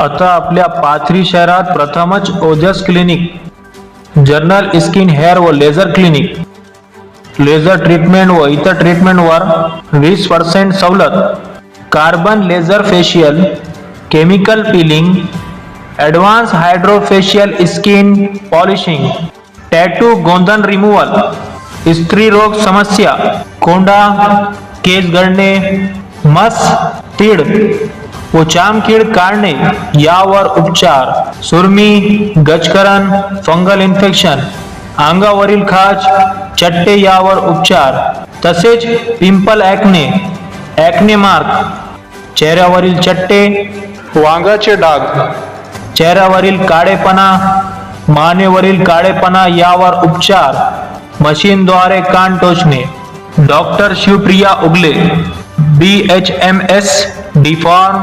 आता आपल्या पाथरी शहरात प्रथमच Ojas clinic general skin hair व लेझर क्लिनिक. लेझर ट्रीटमेंट व इतर ट्रीटमेंटवर वीस पर्सेंट सवलत. Carbon laser facial chemical peeling advance hydrofacial skin polishing tattoo गोंधन removal स्त्री रोग समस्या कोंडा केस गळणे मस तीड व चामकीड काढणे यावर उपचार. सुरमी गजकरण फंगल इन्फेक्शन अंगावरील खाज चट्टे यावर उपचार. तसेच पिंपल ॲक्ने ॲक्ने मार्क चेहऱ्यावरील चट्टे वांगाचे डाग. चेहऱ्यावरील काळेपणा मानेवरील काळेपणा यावर उपचार. मशीनद्वारे कान टोचणे. Doctor Shivpriya Ugale. B H M S D form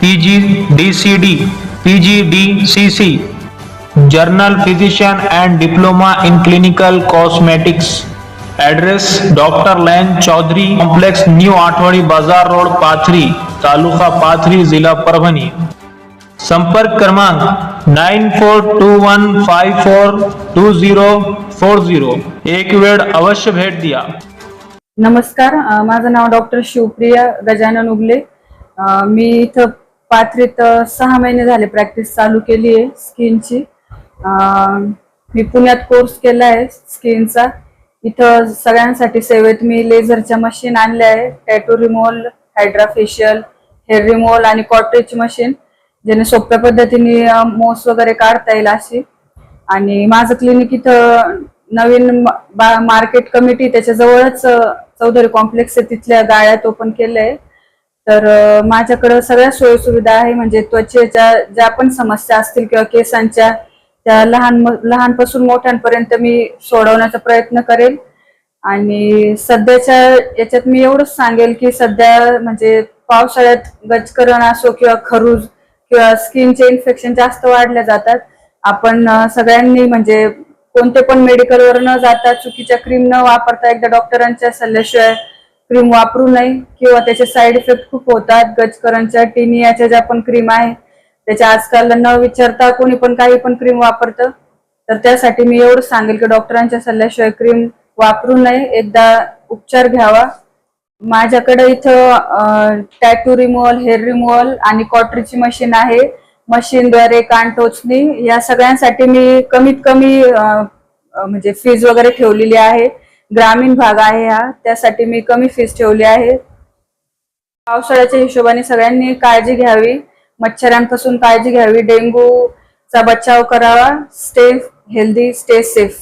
P G D C D P G D C C general physician and diploma in clinical cosmetics address doctor lane Chaudhari complex new आठवाड़ी बाज़ार road Pathri taluka Pathri जिला परभणी संपर्क क्रमांक nine four two one five four two zero four zero एक वेळ अवश्य भेट द्या नमस्कार माझं नाव डॉक्टर शिवप्रिया गजानन उगले. मी इथं पाथरीत सहा महिने झाले प्रॅक्टिस चालू केली आहे स्किनची. मी पुण्यात कोर्स केला आहे स्किनचा. इथं सगळ्यांसाठी सेवेत मी लेझरच्या मशीन आणल्या आहे tattoo removal hydrafacial hair removal आणि कॉटरेज मशीन ज्याने सोप्या पद्धतीने मोस वगैरे काढता येईल अशी. आणि माझं क्लिनिक इथं नवीन बा- मार्केट कमिटी त्याच्याजवळच चौधरी कॉम्प्लेक्स आहे तिथल्या गाळ्यात ओपन केलंय. तर माझ्याकडं सगळ्या सोयीसुविधा आहे म्हणजे त्वचेच्या ज्या पण समस्या असतील किंवा केसांच्या त्या लहान लहानपासून मोठ्यांपर्यंत मी सोडवण्याचा प्रयत्न करेल. आणि सध्याच्या याच्यात मी एवढंच सांगेल की सध्या म्हणजे पावसाळ्यात गजकरण असो किंवा खरूज किंवा स्किनचे इन्फेक्शन जास्त वाढल्या जातात. आपण सगळ्यांनी म्हणजे कोणते पण मेडिकलवर न जाता चुकीच्या क्रीम न वापरता एकदा डॉक्टरांच्या सल्ल्याशिवाय क्रीम वापरू नये. किंवा त्याचे साईड इफेक्ट खूप होतात. गजकरांच्या टिनियाच्या ज्या पण क्रीम आहे त्याच्या आजकाल न विचारता कोणी पण काही पण क्रीम वापरतं. तर त्यासाठी मी एवढं सांगेल की डॉक्टरांच्या सल्ल्याशिवाय क्रीम वापरू नये. एकदा उपचार घ्यावा. माझ्याकडे इथं टॅटू रिमूव्हल हेअर रिमूव्हल आणि कॉटरीची मशीन आहे. मशीनद्वारे कान टोचणी या सगळ्यांसाठी मी कमीत कमी म्हणजे फीज वगैरे ठेवलेली आहे. ग्रामीण भाग आहे हा त्यासाठी मी कमी फीज ठेवली आहे. पावसाळ्याच्या हिशोबाने सगळ्यांनी काळजी घ्यावी. मच्छरांपासून काळजी घ्यावी. डेंग्यूचा बचाव करावा. Stay healthy stay safe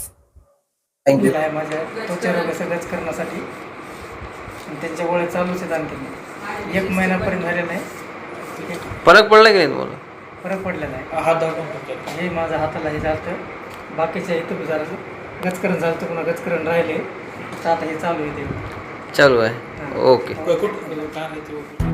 thank you आहे माझ्या त्वचा रोग सगळंच करण्यासाठी? आणि त्यांच्या गोळ्या चालूच आहेत आणखी एक महिन्यापर्यंत झालेला आहे. फरक पडला की नाही तुम्हाला? फरक पडलेला आहे. हात दाखवून हे माझ्या हाताला हे झालं बाकीच्या इथं झालं. गचकरण झालं तर पुन्हा गचकरण राहिले. तर आता हे चालू आहे ते. चालू आहे. ओके. कुठं काय